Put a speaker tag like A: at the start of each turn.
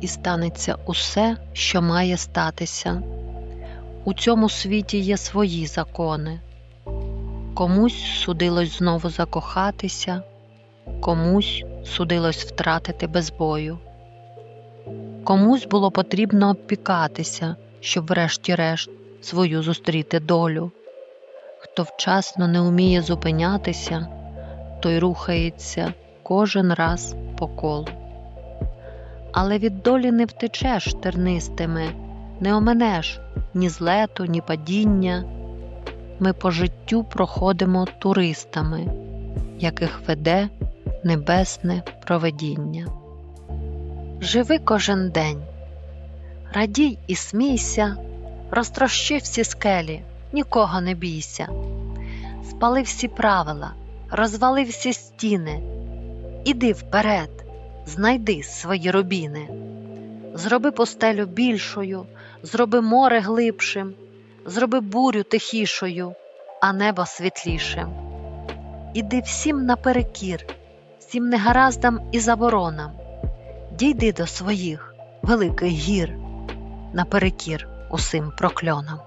A: і станеться усе, що має статися. У цьому світі є свої закони. Комусь судилось знову закохатися, комусь судилось втратити без бою. Комусь було потрібно обпікатися, щоб врешті-решт свою зустріти долю. Хто вчасно не вміє зупинятися, той рухається кожен раз по колу. Але від долі не втечеш тернистими, не оминеш ні злету, ні падіння. Ми по життю проходимо туристами, яких веде небесне проведіння. Живи кожен день, радій і смійся, розтрощи всі скелі, нікого не бійся, спали всі правила, розвали всі стіни, іди вперед, знайди свої рубіни, зроби постелю більшою, зроби море глибшим, зроби бурю тихішою, а небо світлішим. Іди всім наперекір, всім негараздам і заборонам, дійди до своїх великих гір, наперекір усім прокльонам.